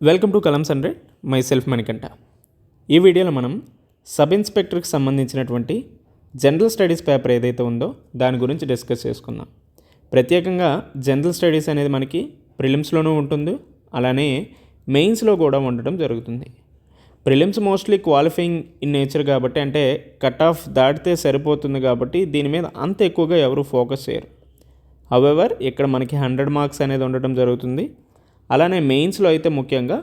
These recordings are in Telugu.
Welcome to columns hundred myself Manikanta ఈ వీడియోలో మనం సబ్ ఇన్స్పెక్టర్కి సంబంధించినటువంటి జనరల్ స్టడీస్ పేపర్ ఏదైతే ఉందో దాని గురించి డిస్కస్ చేసుకుందాం. ప్రత్యేకంగా జనరల్ స్టడీస్ అనేది మనకి ప్రిలిమ్స్లోనూ ఉంటుంది అలానే మెయిన్స్లో కూడా ఉండటం జరుగుతుంది. Prelims mostly qualifying in nature కాబట్టి అంటే కట్ ఆఫ్ దాటితే సరిపోతుంది కాబట్టి దీని మీద అంత ఎక్కువగా ఎవరు ఫోకస్ చేయరు. హవెవర్ ఇక్కడ మనకి హండ్రెడ్ మార్క్స్ అనేది ఉండటం జరుగుతుంది. అలానే మెయిన్స్లో అయితే ముఖ్యంగా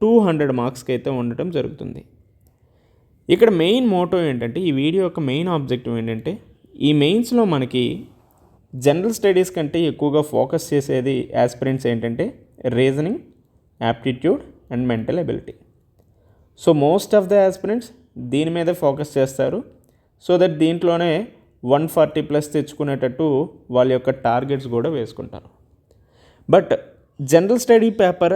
టూ హండ్రెడ్ మార్క్స్కి అయితే ఉండటం జరుగుతుంది. ఇక్కడ మెయిన్ మోటో ఏంటంటే ఈ వీడియో యొక్క మెయిన్ ఆబ్జెక్టివ్ ఏంటంటే ఈ మెయిన్స్లో మనకి జనరల్ స్టడీస్ కంటే ఎక్కువగా ఫోకస్ చేసేది యాస్పిరెంట్స్ ఏంటంటే reasoning aptitude and mental ability. So most of the aspirants దీని మీదే ఫోకస్ చేస్తారు. సో దట్ దీంట్లోనే వన్ ఫార్టీ ప్లస్ తెచ్చుకునేటట్టు వాళ్ళ యొక్క టార్గెట్స్ కూడా వేసుకుంటారు. బట్ జనరల్ స్టడీ పేపర్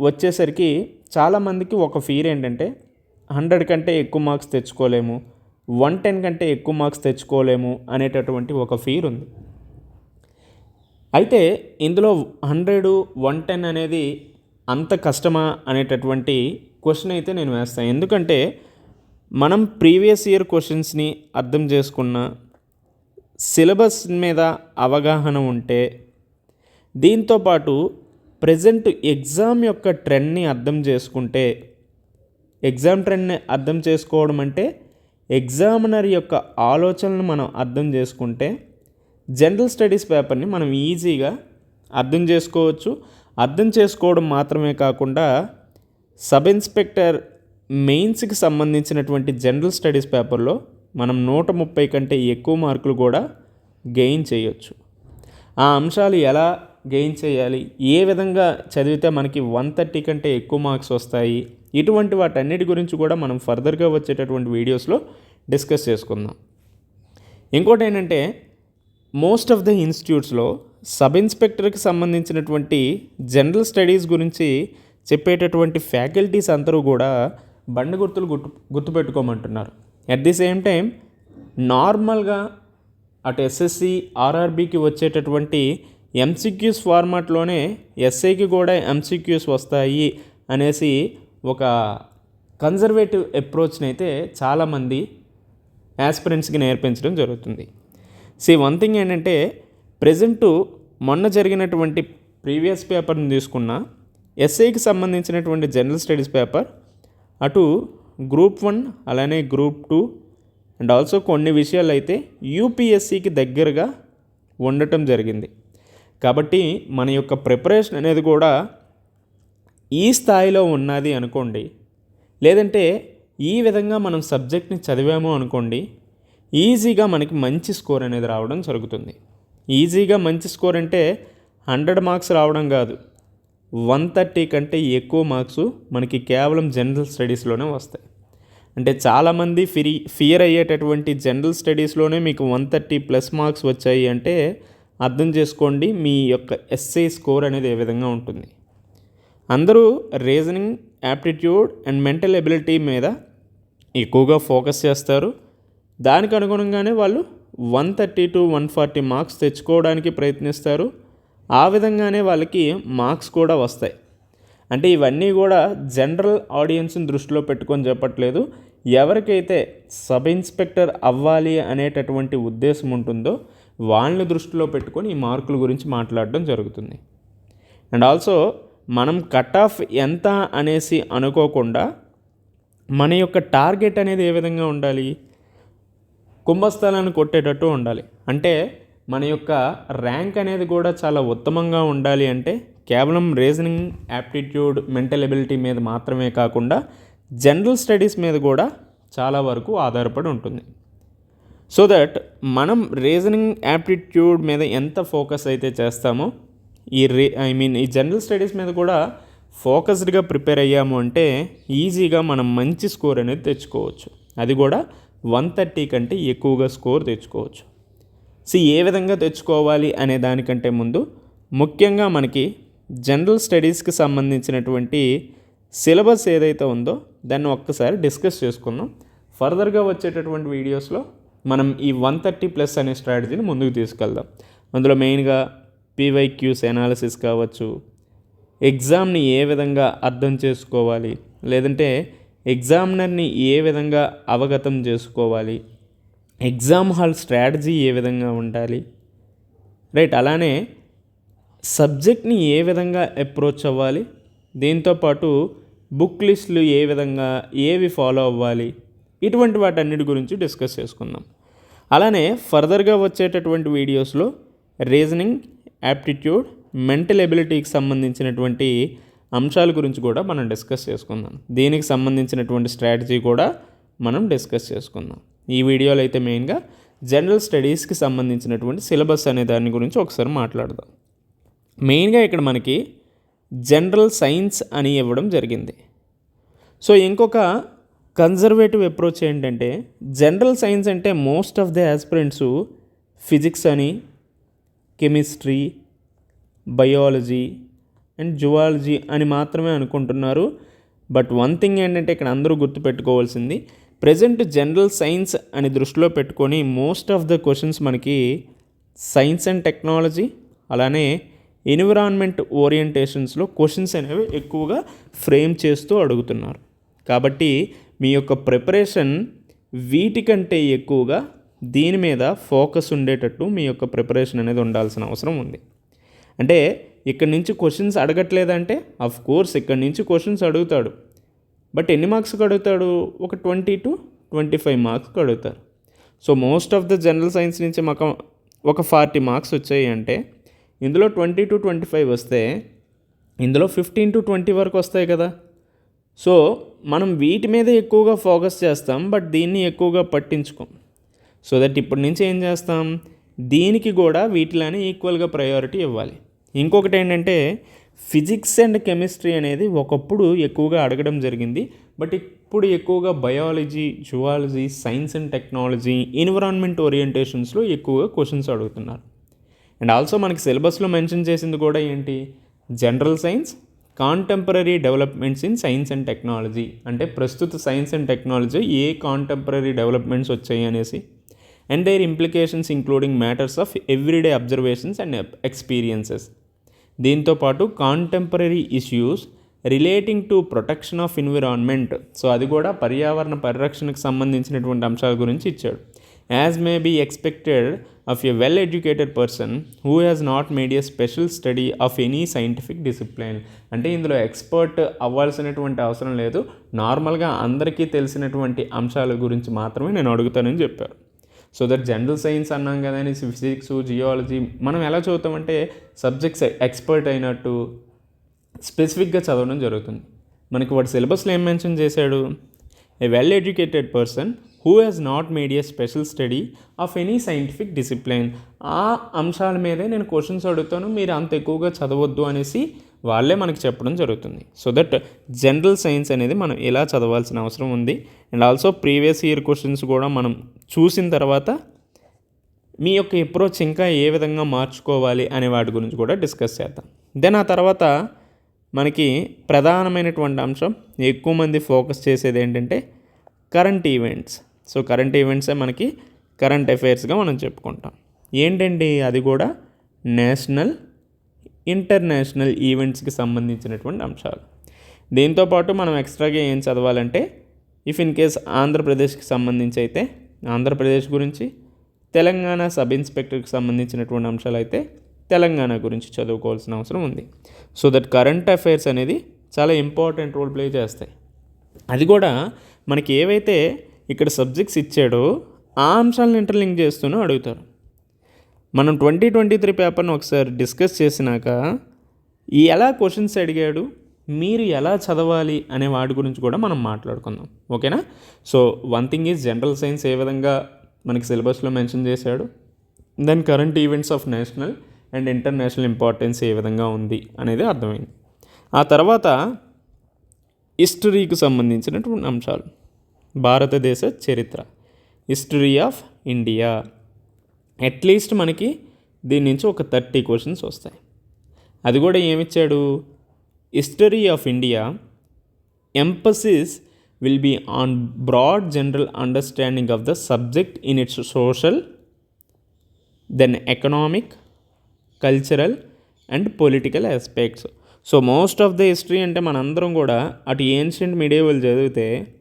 వచ్చేసరికి చాలామందికి ఒక ఫీర్ ఏంటంటే హండ్రెడ్ కంటే ఎక్కువ మార్క్స్ తెచ్చుకోలేము వన్ టెన్ కంటే ఎక్కువ మార్క్స్ తెచ్చుకోలేము అనేటటువంటి ఒక ఫీర్ ఉంది. అయితే ఇందులో హండ్రెడ్ వన్ టెన్ అనేది అంత కష్టమా అనేటటువంటి క్వశ్చన్ అయితే నేను వేస్తాను ఎందుకంటే మనం ప్రీవియస్ ఇయర్ క్వశ్చన్స్ని అర్థం చేసుకున్న సిలబస్ మీద అవగాహన ఉంటే దీంతోపాటు ప్రజెంట్ ఎగ్జామ్ యొక్క ట్రెండ్ని అర్థం చేసుకుంటే ఎగ్జామ్ ట్రెండ్ని అర్థం చేసుకోవడం అంటే ఎగ్జామినర్ యొక్క ఆలోచనలు మనం అర్థం చేసుకుంటే జనరల్ స్టడీస్ పేపర్ని మనం ఈజీగా అర్థం చేసుకోవచ్చు. అర్థం చేసుకోవడం మాత్రమే కాకుండా సబ్ ఇన్స్పెక్టర్ మెయిన్స్కి సంబంధించినటువంటి జనరల్ స్టడీస్ పేపర్లో మనం నూట ముప్పై కంటే ఎక్కువ మార్కులు కూడా గెయిన్ చేయొచ్చు. ఆ అంశాలు ఎలా గెయిన్ చేయాలి. ఏ విధంగా చదివితే మనకి వన్ థర్టీ కంటే ఎక్కువ మార్క్స్ వస్తాయి? ఇటువంటి వాటన్నిటి గురించి కూడా మనం ఫర్దర్గా వచ్చేటటువంటి వీడియోస్లో డిస్కస్ చేసుకుందాం. ఇంకోటి ఏంటంటే మోస్ట్ ఆఫ్ ద ఇన్స్టిట్యూట్స్లో సబ్ ఇన్స్పెక్టర్కి సంబంధించినటువంటి జనరల్ స్టడీస్ గురించి చెప్పేటటువంటి ఫ్యాకల్టీస్ అందరూ కూడా బండి గుర్తులు గుర్తు గుర్తుపెట్టుకోమంటున్నారు. అట్ ది సేమ్ టైం నార్మల్గా అటు ఎస్ఎస్సి ఆర్ఆర్బికి వచ్చేటటువంటి ఎంసీక్యూస్ ఫార్మాట్లోనే ఎస్ఐకి కూడా ఎంసీక్యూస్ వస్తాయి అనేసి ఒక కన్జర్వేటివ్ అప్రోచ్ని అయితే చాలామంది యాస్పిరెంట్స్కి నేర్పించడం జరుగుతుంది. సి వన్ థింగ్ ఏంటంటే ప్రజెంట్ మొన్న జరిగినటువంటి ప్రీవియస్ పేపర్ని తీసుకున్న ఎస్ఐకి సంబంధించినటువంటి జనరల్ స్టడీస్ పేపర్ అటు గ్రూప్ వన్ అలానే గ్రూప్ టూ అండ్ ఆల్సో కొన్ని విషయాలు అయితే యూపీఎస్సికి దగ్గరగా ఉండటం జరిగింది. కాబట్టి మన యొక్క ప్రిపరేషన్ అనేది కూడా ఈ స్థాయిలో ఉన్నది అనుకోండి. లేదంటే ఈ విధంగా మనం సబ్జెక్ట్ని చదివాము అనుకోండి ఈజీగా మనకి మంచి స్కోర్ అనేది రావడం జరుగుతుంది. ఈజీగా మంచి స్కోర్ అంటే హండ్రెడ్ మార్క్స్ రావడం కాదు వన్ థర్టీ కంటే ఎక్కువ మార్క్స్ మనకి కేవలం జనరల్ స్టడీస్లోనే వస్తాయి. అంటే చాలామంది ఫిరి ఫియర్ అయ్యేటటువంటి జనరల్ స్టడీస్లోనే మీకు వన్ థర్టీ ప్లస్ మార్క్స్ వచ్చాయి అంటే అర్థం చేసుకోండి మీ యొక్క ఎస్ఐ స్కోర్ అనేది ఏ విధంగా ఉంటుంది. అందరూ reasoning aptitude and mental ability మీద ఎక్కువగా ఫోకస్ చేస్తారు. దానికి అనుగుణంగానే వాళ్ళు one thirty to one forty marks తెచ్చుకోవడానికి ప్రయత్నిస్తారు. ఆ విధంగానే వాళ్ళకి మార్క్స్ కూడా వస్తాయి. అంటే ఇవన్నీ కూడా జనరల్ ఆడియన్స్ని దృష్టిలో పెట్టుకొని చెప్పట్లేదు. ఎవరికైతే సబ్ ఇన్స్పెక్టర్ అవ్వాలి అనేటటువంటి ఉద్దేశం ఉంటుందో వాళ్ళని దృష్టిలో పెట్టుకొని ఈ మార్కుల గురించి మాట్లాడడం జరుగుతుంది. అండ్ ఆల్సో మనం కట్ ఆఫ్ ఎంత అనేసి అనుకోకుండా మన యొక్క టార్గెట్ అనేది ఏ విధంగా ఉండాలి? కుంభస్థలాన్ని కొట్టేటట్టు ఉండాలి. అంటే మన యొక్క ర్యాంక్ అనేది కూడా చాలా ఉత్తమంగా ఉండాలి అంటే కేవలం రీజనింగ్ యాప్టిట్యూడ్ మెంటల్ ఎబిలిటీ మీద మాత్రమే కాకుండా జనరల్ స్టడీస్ మీద కూడా చాలా వరకు ఆధారపడి ఉంటుంది. సో దట్ మనం రీజనింగ్ యాప్టిట్యూడ్ మీద ఎంత ఫోకస్ అయితే చేస్తామో ఈ రే ఐ మీన్ ఈ జనరల్ స్టడీస్ మీద కూడా ఫోకస్డ్గా ప్రిపేర్ అయ్యాము అంటే ఈజీగా మనం మంచి స్కోర్ అనేది తెచ్చుకోవచ్చు. అది కూడా వన్ థర్టీ కంటే ఎక్కువగా స్కోర్ తెచ్చుకోవచ్చు. సో ఏ విధంగా తెచ్చుకోవాలి అనే దానికంటే ముందు ముఖ్యంగా మనకి జనరల్ స్టడీస్కి సంబంధించినటువంటి సిలబస్ ఏదైతే ఉందో దాన్ని ఒక్కసారి డిస్కస్ చేసుకుందాం. ఫర్దర్గా వచ్చేటటువంటి వీడియోస్లో మనం ఈ వన్ థర్టీ ప్లస్ అనే స్ట్రాటజీని ముందుకు తీసుకెళ్దాం. అందులో మెయిన్గా పీవైక్యూస్ ఎనాలిసిస్ కావచ్చు ఎగ్జామ్ని ఏ విధంగా అర్థం చేసుకోవాలి లేదంటే ఎగ్జామినర్ని ఏ విధంగా అవగతం చేసుకోవాలి ఎగ్జామ్ హాల్ స్ట్రాటజీ ఏ విధంగా ఉండాలి రైట్ అలానే సబ్జెక్ట్ని ఏ విధంగా అప్రోచ్ అవ్వాలి దీంతోపాటు బుక్ లిస్టులు ఏ విధంగా ఏవి ఫాలో అవ్వాలి ఇటువంటి వాటన్నిటి గురించి డిస్కస్ చేసుకుందాం. అలానే ఫర్దర్గా వచ్చేటటువంటి వీడియోస్లో రీజనింగ్ యాప్టిట్యూడ్ మెంటల్ ఎబిలిటీకి సంబంధించినటువంటి అంశాల గురించి కూడా మనం డిస్కస్ చేసుకుందాం. దీనికి సంబంధించినటువంటి స్ట్రాటజీ కూడా మనం డిస్కస్ చేసుకుందాం. ఈ వీడియోలో అయితే మెయిన్గా జనరల్ స్టడీస్కి సంబంధించినటువంటి సిలబస్ అనే దాని గురించి ఒకసారి మాట్లాడదాం. మెయిన్గా ఇక్కడ మనకి జనరల్ సైన్స్ అని ఇవ్వడం జరిగింది. సో ఇంకొక కన్జర్వేటివ్ అప్రోచ్ ఏంటంటే జనరల్ సైన్స్ అంటే most of the aspirants physics అని కెమిస్ట్రీ బయాలజీ అండ్ జువాలజీ అని మాత్రమే అనుకుంటున్నారు. బట్ వన్ థింగ్ ఏంటంటే ఇక్కడ అందరూ గుర్తుపెట్టుకోవాల్సింది ప్రజెంట్ జనరల్ సైన్స్ అని దృష్టిలో పెట్టుకొని మోస్ట్ ఆఫ్ ద క్వశ్చన్స్ మనకి సైన్స్ అండ్ టెక్నాలజీ అలానే ఎన్విరాన్మెంట్ ఓరియంటేషన్స్లో క్వశ్చన్స్ అనేవి ఎక్కువగా ఫ్రేమ్ చేస్తూ అడుగుతున్నారు. కాబట్టి మీ యొక్క ప్రిపరేషన్ వీటికంటే ఎక్కువగా దీని మీద ఫోకస్ ఉండేటట్టు మీ యొక్క ప్రిపరేషన్ అనేది ఉండాల్సిన అవసరం ఉంది. అంటే ఇక్కడి నుంచి క్వశ్చన్స్ అడగట్లేదంటే అఫ్ కోర్స్ ఇక్కడ నుంచి క్వశ్చన్స్ అడుగుతాడు. బట్ ఎన్ని మార్క్స్కి అడుగుతాడు? ఒక ట్వంటీ టు ట్వంటీ ఫైవ్ మార్క్స్కి అడుగుతారు. So most of the general science నుంచి మాకు ఒక ఫార్టీ మార్క్స్ వచ్చాయి అంటే ఇందులో ట్వంటీ టు ట్వంటీ ఫైవ్ వస్తే ఇందులో ఫిఫ్టీన్ టు ట్వంటీ వరకు వస్తాయి కదా. సో మనం వీటి మీద ఎక్కువగా ఫోకస్ చేస్తాం బట్ దీన్ని ఎక్కువగా పట్టించుకోం. సో దట్ ఇప్పటి నుంచి ఏం చేస్తాం? దీనికి కూడా వీటిలోనే ఈక్వల్గా ప్రయారిటీ ఇవ్వాలి. ఇంకొకటి ఏంటంటే ఫిజిక్స్ అండ్ కెమిస్ట్రీ అనేది ఒకప్పుడు ఎక్కువగా అడగడం జరిగింది బట్ ఇప్పుడు ఎక్కువగా biology zoology science and technology environment ఓరియంటేషన్స్లో ఎక్కువగా క్వశ్చన్స్ అడుగుతున్నారు. అండ్ ఆల్సో మనకి సిలబస్లో మెన్షన్ చేసింది కూడా ఏంటి? General science contemporary developments in science and technology అంటే ప్రస్తుత సైన్స్ అండ్ టెక్నాలజీ ఏ కాంటెంపరీ డెవలప్మెంట్స్ వచ్చాయి అనేసి and their implications including matters of everyday observations and experiences దీంతోపాటు contemporary issues relating to protection of environment so అది కూడా పర్యావరణ పరిరక్షణకు సంబంధించినటువంటి అంశాల గురించి ఇచ్చాడు. As may be expected of a well educated person who has not made a special study of any scientific discipline అంటే ఇందులో ఎక్స్పర్ట్ అవ్వాల్సినటువంటి అవసరం లేదు. నార్మల్గా అందరికీ తెలిసినటువంటి అంశాల గురించి మాత్రమే నేను అడుగుతానని చెప్పారు. సో దట్ జనరల్ సైన్స్ అన్నాం కదా అని ఫిజిక్స్ జియాలజీ మనం ఎలా చదువుతామంటే సబ్జెక్ట్స్ ఎక్స్పర్ట్ అయినట్టు స్పెసిఫిక్గా చదవడం జరుగుతుంది. మనకి వాడు సిలబస్లో ఏం మెన్షన్ చేశాడు? A well educated person who has not made a special study of any scientific discipline ఆ అంశాల మీదే నేను క్వశ్చన్స్ అడుగుతాను. మీరు అంత ఎక్కువగా చదవద్దు అనేసి వాళ్ళే మనకి చెప్పడం జరుగుతుంది. సో దట్ జనరల్ సైన్స్ అనేది మనం ఎలా చదవాల్సిన అవసరం ఉంది. And also previous year questions కూడా మనం చూసిన తర్వాత మీ యొక్క అప్రోచ్ ఇంకా ఏ విధంగా మార్చుకోవాలి అనే వాటి గురించి కూడా డిస్కస్ చేద్దాం. దెన్ ఆ తర్వాత మనకి ప్రధానమైనటువంటి అంశం ఎక్కువ మంది ఫోకస్ చేసేది ఏంటంటే కరెంట్ ఈవెంట్స్ సో కరెంట్ ఈవెంట్సే మనకి కరెంట్ అఫైర్స్గా మనం చెప్పుకుంటాం. ఏంటండి? అది కూడా నేషనల్ ఇంటర్నేషనల్ ఈవెంట్స్కి సంబంధించినటువంటి అంశాలు. దీంతోపాటు మనం ఎక్స్ట్రాగా ఏం చదవాలంటే ఇఫ్ ఇన్ కేస్ ఆంధ్రప్రదేశ్కి సంబంధించి అయితే ఆంధ్రప్రదేశ్ గురించి తెలంగాణ సబ్ ఇన్స్పెక్టర్కి సంబంధించినటువంటి అంశాలు అయితే తెలంగాణ గురించి చదువుకోవాల్సిన అవసరం ఉంది. సో దట్ కరెంట్ అఫైర్స్ అనేది చాలా ఇంపార్టెంట్ రోల్ ప్లే చేస్తాయి. అది కూడా మనకి ఏవైతే ఇక్కడ సబ్జెక్ట్స్ ఇచ్చాడో ఆ అంశాలను ఇంటర్లింక్ చేస్తూనే అడుగుతారు. మనం ట్వంటీ ట్వంటీ త్రీ పేపర్ను ఒకసారి డిస్కస్ చేసినాక ఎలా క్వశ్చన్స్ అడిగాడు మీరు ఎలా చదవాలి అనే వాటి గురించి కూడా మనం మాట్లాడుకుందాం. ఓకేనా so one thing is general science ఏ విధంగా మనకి సిలబస్లో మెన్షన్ చేశాడు then current events of national and international importance ఏ విధంగా ఉంది అనేది అర్థమైంది. ఆ తర్వాత హిస్టరీకి సంబంధించినటువంటి అంశాలు. భారతదేశ చరిత్ర. History of India. అట్లీస్ట్ మనకి దీని నుంచి ఒక థర్టీ క్వశ్చన్స్ వస్తాయి. అది కూడా ఏమిచ్చాడు? History of India. Emphasis will be on broad general understanding of the subject in its social then economic cultural and political aspects. So most of the history అంటే మనందరం కూడా అటు ఏన్షియంట్ మీడియేవల్ చదివితే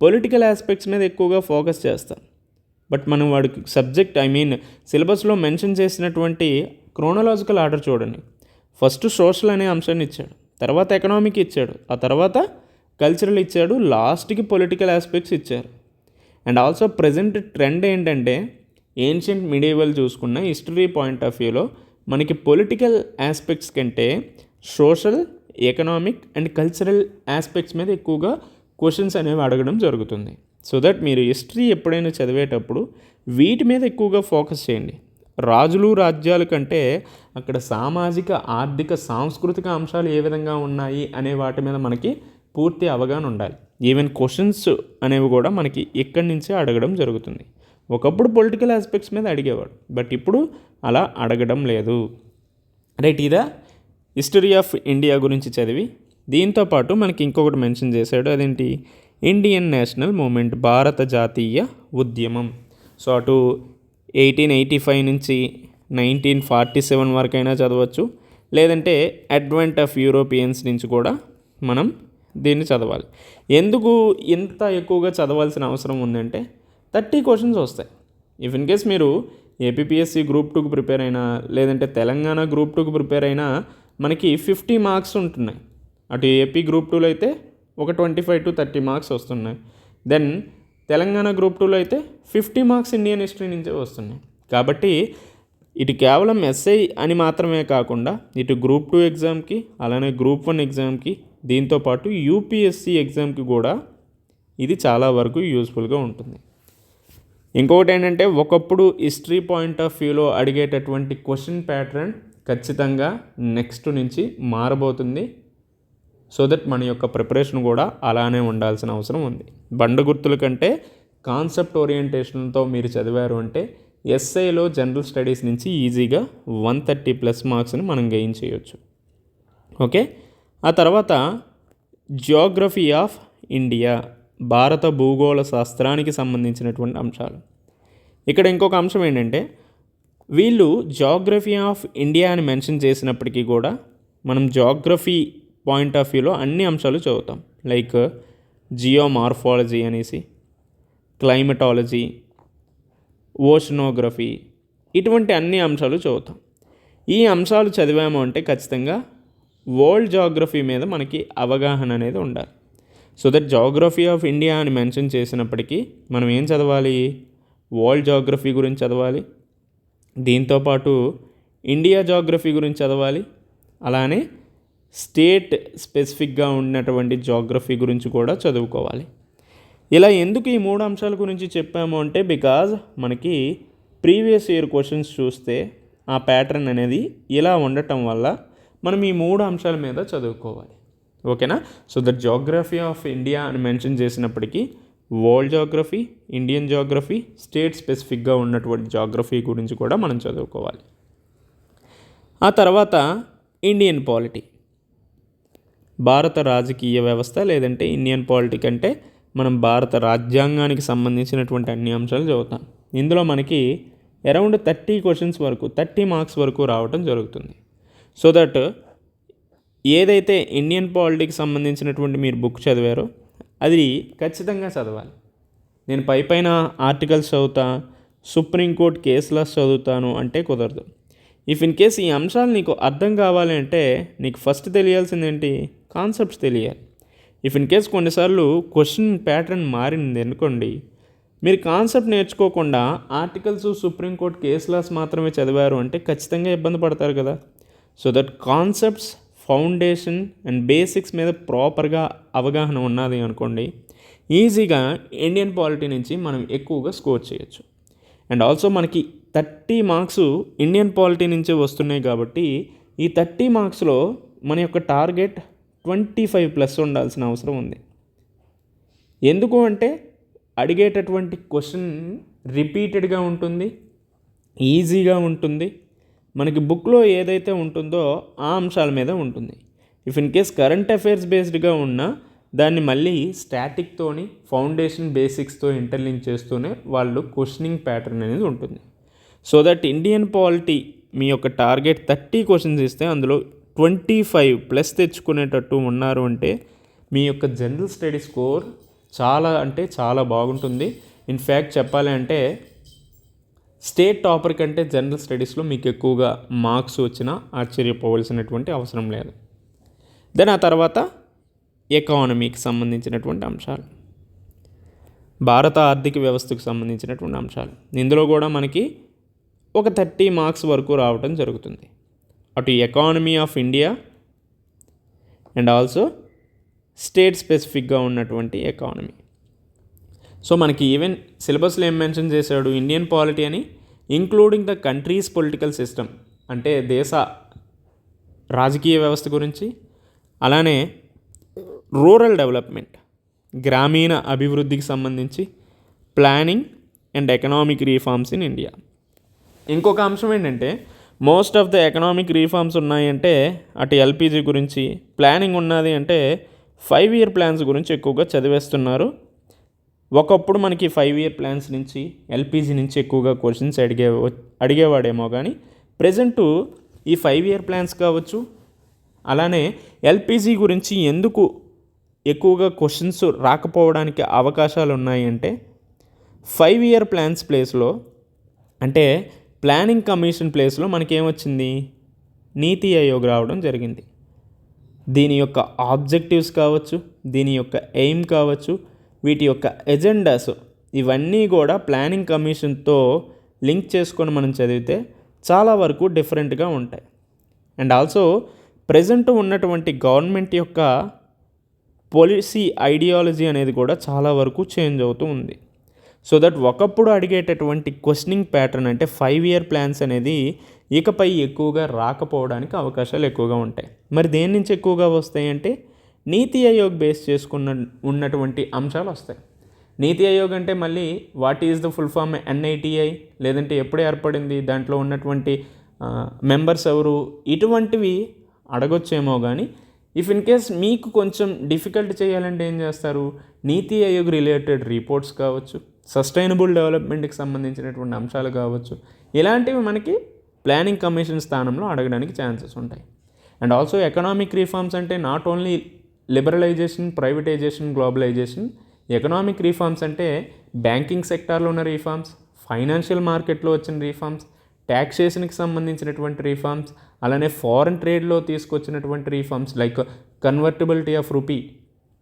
పొలిటికల్ ఆస్పెక్ట్స్ మీద ఎక్కువగా ఫోకస్ చేస్తాం. బట్ మనం వాడికి సబ్జెక్ట్ ఐ మీన్ సిలబస్లో మెన్షన్ చేసినటువంటి క్రోనలాజికల్ ఆర్డర్ చూడండి. ఫస్ట్ సోషల్ అనే అంశాన్ని ఇచ్చాడు తర్వాత ఎకనామిక్ ఇచ్చాడు ఆ తర్వాత కల్చరల్ ఇచ్చాడు లాస్ట్కి పొలిటికల్ ఆస్పెక్ట్స్ ఇచ్చారు. అండ్ ఆల్సో ప్రజెంట్ ట్రెండ్ ఏంటంటే ఏన్షియంట్ మీడియేవల్ చూసుకున్న హిస్టరీ పాయింట్ ఆఫ్ వ్యూలో మనకి పొలిటికల్ ఆస్పెక్ట్స్ కంటే social economic and cultural aspects మీద ఎక్కువగా క్వశ్చన్స్ అనేవి అడగడం జరుగుతుంది. సో దట్ మీరు హిస్టరీ ఎప్పుడైనా చదివేటప్పుడు వీటి మీద ఎక్కువగా ఫోకస్ చేయండి. రాజులు రాజ్యాల కంటే అక్కడ సామాజిక ఆర్థిక సాంస్కృతిక అంశాలు ఏ విధంగా ఉన్నాయి అనే వాటి మీద మనకి పూర్తి అవగాహన ఉండాలి. ఈవెన్ క్వశ్చన్స్ అనేవి కూడా మనకి ఇక్కడి నుంచే అడగడం జరుగుతుంది. ఒకప్పుడు పొలిటికల్ ఆస్పెక్ట్స్ మీద అడిగేవాడు బట్ ఇప్పుడు అలా అడగడం లేదు. రైట్ ఇదా హిస్టరీ ఆఫ్ ఇండియా గురించి చదివి దీంతో పాటు మనకి ఇంకొకటి మెన్షన్ చేశాడు అదేంటి? ఇండియన్ నేషనల్ మూమెంట్ భారత జాతీయ ఉద్యమం సో అటు ఎయిటీన్ ఎయిటీ ఫైవ్ నుంచి నైన్టీన్ ఫార్టీ సెవెన్ వరకైనా చదవచ్చు. లేదంటే అడ్వెంట్ ఆఫ్ యూరోపియన్స్ నుంచి కూడా మనం దీన్ని చదవాలి. ఎందుకు ఇంత ఎక్కువగా చదవాల్సిన అవసరం ఉందంటే థర్టీ క్వశ్చన్స్ వస్తాయి. ఇఫ్ ఇన్ కేస్ మీరు ఏపీఎస్సి గ్రూప్ టూకి ప్రిపేర్ అయినా లేదంటే తెలంగాణ గ్రూప్ టూకి ప్రిపేర్ అయినా మనకి ఫిఫ్టీ మార్క్స్ ఉంటున్నాయి. అటు ఏపీ గ్రూప్ టూలో అయితే ఒక twenty five to thirty marks వస్తున్నాయి. దెన్ తెలంగాణ గ్రూప్ టూలో అయితే ఫిఫ్టీ మార్క్స్ ఇండియన్ హిస్టరీ నుంచే వస్తున్నాయి. కాబట్టి ఇటు కేవలం ఎస్ఐ అని మాత్రమే కాకుండా ఇటు గ్రూప్ టూ ఎగ్జామ్కి అలానే గ్రూప్ వన్ ఎగ్జామ్కి దీంతోపాటు యూపీఎస్సి ఎగ్జామ్కి కూడా ఇది చాలా వరకు యూస్ఫుల్గా ఉంటుంది. ఇంకొకటి ఏంటంటే ఒకప్పుడు హిస్టరీ పాయింట్ ఆఫ్ వ్యూలో అడిగేటటువంటి క్వశ్చన్ ప్యాటర్న్ ఖచ్చితంగా నెక్స్ట్ నుంచి మారబోతుంది. సో దట్ మన యొక్క ప్రిపరేషన్ కూడా అలానే ఉండాల్సిన అవసరం ఉంది. బండ గుర్తుల కంటే కాన్సెప్ట్ ఓరియంటేషన్తో మీరు చదివారు అంటే ఎస్ఐలో జనరల్ స్టడీస్ నుంచి ఈజీగా వన్ థర్టీ ప్లస్ మార్క్స్ని మనం గెయిన్ చేయొచ్చు. ఓకే? ఆ తర్వాత జియోగ్రఫీ ఆఫ్ ఇండియా భారత భూగోళ శాస్త్రానికి సంబంధించినటువంటి అంశాలు. ఇక్కడ ఇంకొక అంశం ఏంటంటే వీళ్ళు జాగ్రఫీ ఆఫ్ ఇండియా అని మెన్షన్ చేసినప్పటికీ కూడా మనం జాగ్రఫీ పాయింట్ ఆఫ్ వ్యూలో అన్ని అంశాలు చదువుతాం. లైక్ జియోమార్ఫాలజీ అనేసి క్లైమటాలజీ ఓషనోగ్రఫీ ఇటువంటి అన్ని అంశాలు చదువుతాం. ఈ అంశాలు చదివాము అంటే ఖచ్చితంగా వరల్డ్ జాగ్రఫీ మీద మనకి అవగాహన అనేది ఉండాలి. So that geography of India అని మెన్షన్ చేసినప్పటికీ మనం ఏం చదవాలి? వరల్డ్ జాగ్రఫీ గురించి చదవాలి. దీంతోపాటు ఇండియా జాగ్రఫీ గురించి చదవాలి. అలానే స్టేట్ స్పెసిఫిక్గా ఉన్నటువంటి జాగ్రఫీ గురించి కూడా చదువుకోవాలి. ఇలా ఎందుకు ఈ మూడు అంశాల గురించి చెప్పాము అంటే బికాజ్ మనకి ప్రీవియస్ ఇయర్ క్వశ్చన్స్ చూస్తే ఆ ప్యాటర్న్ అనేది ఇలా ఉండటం వల్ల మనం ఈ మూడు అంశాల మీద చదువుకోవాలి. ఓకేనా? So the geography of India అని మెన్షన్ చేసినప్పటికీ world geography Indian geography state స్పెసిఫిక్గా ఉన్నటువంటి జాగ్రఫీ గురించి కూడా మనం చదువుకోవాలి. ఆ తర్వాత ఇండియన్ పాలిటీ. భారత రాజకీయ వ్యవస్థ లేదంటే ఇండియన్ పాలిటిక్ అంటే మనం భారత రాజ్యాంగానికి సంబంధించినటువంటి అన్ని అంశాలు చదువుతాం. ఇందులో మనకి అరౌండ్ థర్టీ క్వశ్చన్స్ వరకు థర్టీ మార్క్స్ వరకు రావటం జరుగుతుంది. సో దట్ ఏదైతే ఇండియన్ పాలిటీకి సంబంధించినటువంటి మీరు బుక్ చదివారో అది ఖచ్చితంగా చదవాలి. నేను పై పైన ఆర్టికల్స్ చదువుతా సుప్రీంకోర్టు కేసులా చదువుతాను అంటే కుదరదు. ఇఫ్ ఇన్ కేస్ ఈ అంశాలు నీకు అర్థం కావాలి అంటే నీకు ఫస్ట్ తెలియాల్సింది ఏంటి? కాన్సెప్ట్స్ తెలియాలి ఇఫ్ ఇన్ కేస్ కొన్నిసార్లు క్వశ్చన్ ప్యాటర్న్ మారింది అనుకోండి మీరు కాన్సెప్ట్ నేర్చుకోకుండా ఆర్టికల్స్ సుప్రీంకోర్టు కేసులాస్ మాత్రమే చదివారు అంటే ఖచ్చితంగా ఇబ్బంది పడతారు కదా. So that concepts foundation and basics మీద ప్రాపర్గా అవగాహన ఉన్నది అనుకోండి ఈజీగా ఇండియన్ పాలిటీ నుంచి మనం ఎక్కువగా స్కోర్ చేయొచ్చు. అండ్ ఆల్సో మనకి థర్టీ మార్క్స్ ఇండియన్ పాలిటీ నుంచే వస్తున్నాయి కాబట్టి ఈ థర్టీ మార్క్స్లో మన యొక్క టార్గెట్ ట్వంటీ ఫైవ్ ప్లస్ ఉండాల్సిన అవసరం ఉంది. ఎందుకు అంటే అడిగేటటువంటి క్వశ్చన్ రిపీటెడ్గా ఉంటుంది ఈజీగా ఉంటుంది. మనకి బుక్లో ఏదైతే ఉంటుందో ఆ అంశాల మీద ఉంటుంది. If in case current affairs బేస్డ్గా ఉన్న దాన్ని మళ్ళీ స్టాటిక్తోని ఫౌండేషన్ బేసిక్స్తో ఇంటర్లింక్ చేస్తూనే వాళ్ళు క్వశ్చనింగ్ ప్యాటర్న్ అనేది ఉంటుంది. సో దట్ ఇండియన్ పాలిటీ మీ యొక్క టార్గెట్ థర్టీ క్వశ్చన్స్ ఇస్తే అందులో ట్వంటీ ఫైవ్ ప్లస్ తెచ్చుకునేటట్టు ఉన్నారు అంటే మీ యొక్క జనరల్ స్టడీ స్కోర్ చాలా అంటే చాలా బాగుంటుంది. ఇన్ఫ్యాక్ట్ చెప్పాలి అంటే స్టేట్ టాపర్ కంటే జనరల్ స్టడీస్లో మీకు ఎక్కువగా మార్క్స్ వచ్చినా ఆశ్చర్యపోవలసినటువంటి అవసరం లేదు. దెన్ ఆ తర్వాత ఎకానమీకి సంబంధించినటువంటి అంశాలు. భారత ఆర్థిక వ్యవస్థకు సంబంధించినటువంటి అంశాలు. ఇందులో కూడా మనకి ఒక థర్టీ మార్క్స్ వరకు రావటం జరుగుతుంది. అటు economy of India and also state స్పెసిఫిక్గా ఉన్నటువంటి ఎకానమీ సో మనకి ఈవెన్ సిలబస్లో ఏం మెన్షన్ చేశాడు? ఇండియన్ పాలిటీ అని including the countries political system అంటే దేశ రాజకీయ వ్యవస్థ గురించి అలానే రూరల్ డెవలప్మెంట్ గ్రామీణ అభివృద్ధికి సంబంధించి planning and economic reforms in India ఇంకొక అంశం ఏంటంటే most of the economic reforms ఉన్నాయంటే అటు ఎల్పిజి గురించి ప్లానింగ్ ఉన్నది అంటే ఫైవ్ ఇయర్ ప్లాన్స్ గురించి ఎక్కువగా చదివేస్తున్నారు. ఒకప్పుడు మనకి ఫైవ్ ఇయర్ ప్లాన్స్ నుంచి ఎల్పిజి నుంచి ఎక్కువగా క్వశ్చన్స్ అడిగే అడిగేవాడేమో కానీ ప్రజెంటు ఈ ఫైవ్ ఇయర్ ప్లాన్స్ కావచ్చు అలానే ఎల్పిజి గురించి ఎందుకు ఎక్కువగా క్వశ్చన్స్ రాకపోవడానికి అవకాశాలు ఉన్నాయి అంటే ఫైవ్ ఇయర్ ప్లాన్స్ ప్లేస్లో అంటే ప్లానింగ్ కమిషన్ ప్లేస్లో మనకేమొచ్చింది? నీతి ఆయోగ్ రావడం జరిగింది. దీని యొక్క ఆబ్జెక్టివ్స్ కావచ్చు దీని యొక్క ఎయిమ్ కావచ్చు వీటి యొక్క ఎజెండాస్ ఇవన్నీ కూడా ప్లానింగ్ కమిషన్తో లింక్ చేసుకొని మనం చదివితే చాలా వరకు డిఫరెంట్గా ఉంటాయి. అండ్ ఆల్సో ప్రజెంట్ ఉన్నటువంటి గవర్నమెంట్ యొక్క పాలసీ ఐడియాలజీ అనేది కూడా చాలా వరకు చేంజ్ అవుతూ ఉంది. సో దట్ ఒకప్పుడు అడిగేటటువంటి క్వశ్చనింగ్ ప్యాటర్న్ అంటే ఫైవ్ ఇయర్ ప్లాన్స్ అనేది ఇకపై ఎక్కువగా రాకపోవడానికి అవకాశాలు ఎక్కువగా ఉంటాయి. మరి దేని నుంచి ఎక్కువగా వస్తాయి అంటే నీతి ఆయోగ్ బేస్ చేసుకున్న ఉన్నటువంటి అంశాలు వస్తాయి. నీతి ఆయోగ్ అంటే మళ్ళీ what is the full form NITI లేదంటే ఎప్పుడు ఏర్పడింది దాంట్లో ఉన్నటువంటి మెంబర్స్ ఎవరు ఇటువంటివి అడగొచ్చేమో కానీ ఇఫ్ ఇన్ కేస్ మీకు కొంచెం డిఫికల్ట్ చేయాలంటే ఏం చేస్తారు? నీతి ఆయోగ్ రిలేటెడ్ రిపోర్ట్స్ కావచ్చు సస్టైనబుల్ డెవలప్మెంట్కి సంబంధించినటువంటి అంశాలు కావచ్చు. ఇలాంటివి మనకి ప్లానింగ్ కమిషన్ స్థానంలో అడగడానికి ఛాన్సెస్ ఉంటాయి. అండ్ ఆల్సో ఎకనామిక్ రిఫార్మ్స్ అంటే not only liberalisation privatisation globalisation. Economic reforms అంటే బ్యాంకింగ్ సెక్టార్లో ఉన్న రిఫార్మ్స్ ఫైనాన్షియల్ మార్కెట్లో వచ్చిన రిఫార్మ్స్ ట్యాక్సేషన్కి సంబంధించినటువంటి రిఫార్మ్స్ అలానే ఫారెన్ ట్రేడ్లో తీసుకొచ్చినటువంటి reforms like convertibility of rupee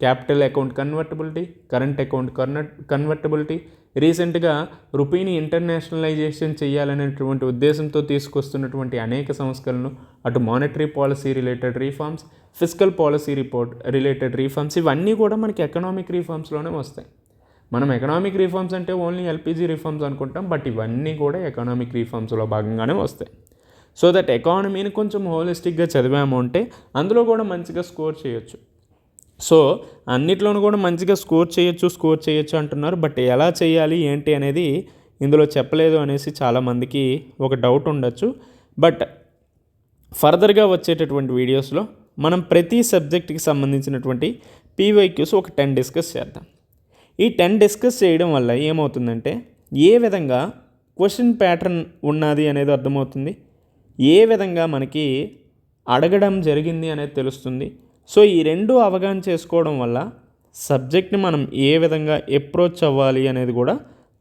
capital account convertibility current account convert convertibility రీసెంట్గా రూపీని ఇంటర్నేషనలైజేషన్ చేయాలనేటువంటి ఉద్దేశంతో తీసుకొస్తున్నటువంటి అనేక సంస్కరణలు అటు monetary policy related reforms physical policy report related reforms ఇవన్నీ కూడా మనకి ఎకనామిక్ రీఫార్మ్స్లోనే వస్తాయి. మనం ఎకనామిక్ రీఫార్మ్స్ అంటే ఓన్లీ ఎల్పిజి రిఫార్మ్స్ అనుకుంటాం బట్ ఇవన్నీ కూడా ఎకనామిక్ రీఫార్మ్స్లో భాగంగానే వస్తాయి. సో దట్ ఎకానమీని కొంచెం హోలిస్టిక్గా చదివాము అంటే అందులో కూడా మంచిగా స్కోర్ చేయొచ్చు. సో అన్నిట్లోనూ కూడా మంచిగా స్కోర్ చేయొచ్చు స్కోర్ చేయొచ్చు అంటున్నారు. బట్ ఎలా చేయాలి ఏంటి అనేది ఇందులో చెప్పలేదు అనేసి చాలామందికి ఒక డౌట్ ఉండొచ్చు. బట్ ఫర్దర్గా వచ్చేటటువంటి వీడియోస్లో మనం ప్రతి సబ్జెక్ట్కి సంబంధించినటువంటి పీవైక్యూస్ ఒక టెన్ డిస్కస్ చేద్దాం. ఈ టెన్ డిస్కస్ చేయడం వల్ల ఏమవుతుందంటే ఏ విధంగా క్వశ్చన్ ప్యాటర్న్ ఉన్నది అనేది అర్థమవుతుంది ఏ విధంగా మనకి అడగడం జరిగింది అనేది తెలుస్తుంది సో ఈ రెండు అవగాహన చేసుకోవడం వల్ల సబ్జెక్ట్ని మనం ఏ విధంగా అప్రోచ్ అవ్వాలి అనేది కూడా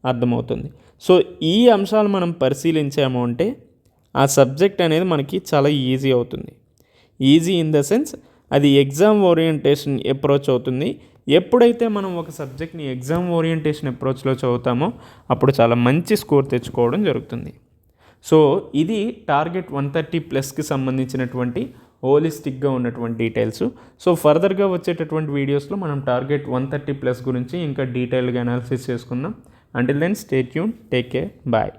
అర్థమవుతుంది. సో ఈ అంశాలు మనం పరిశీలించాము అంటే ఆ సబ్జెక్ట్ అనేది మనకి చాలా ఈజీ అవుతుంది. ఈజీ ఇన్ ద సెన్స్ అది ఎగ్జామ్ ఓరియంటేషన్ అప్రోచ్ అవుతుంది. ఎప్పుడైతే మనం ఒక సబ్జెక్ట్ని ఎగ్జామ్ ఓరియంటేషన్ అప్రోచ్లో చదువుతామో అప్పుడు చాలా మంచి స్కోర్ తెచ్చుకోవడం జరుగుతుంది. సో ఇది టార్గెట్ వన్ థర్టీ ప్లస్కి సంబంధించినటువంటి హోలిస్టిక్గా ఉన్నటువంటి డీటెయిల్స్. సో ఫర్దర్గా వచ్చేటటువంటి వీడియోస్లో మనం టార్గెట్ వన్ థర్టీ ప్లస్ గురించి ఇంకా డీటెయిల్గా అనాలిసిస్ చేసుకుందాం. Until then stay tune take care bye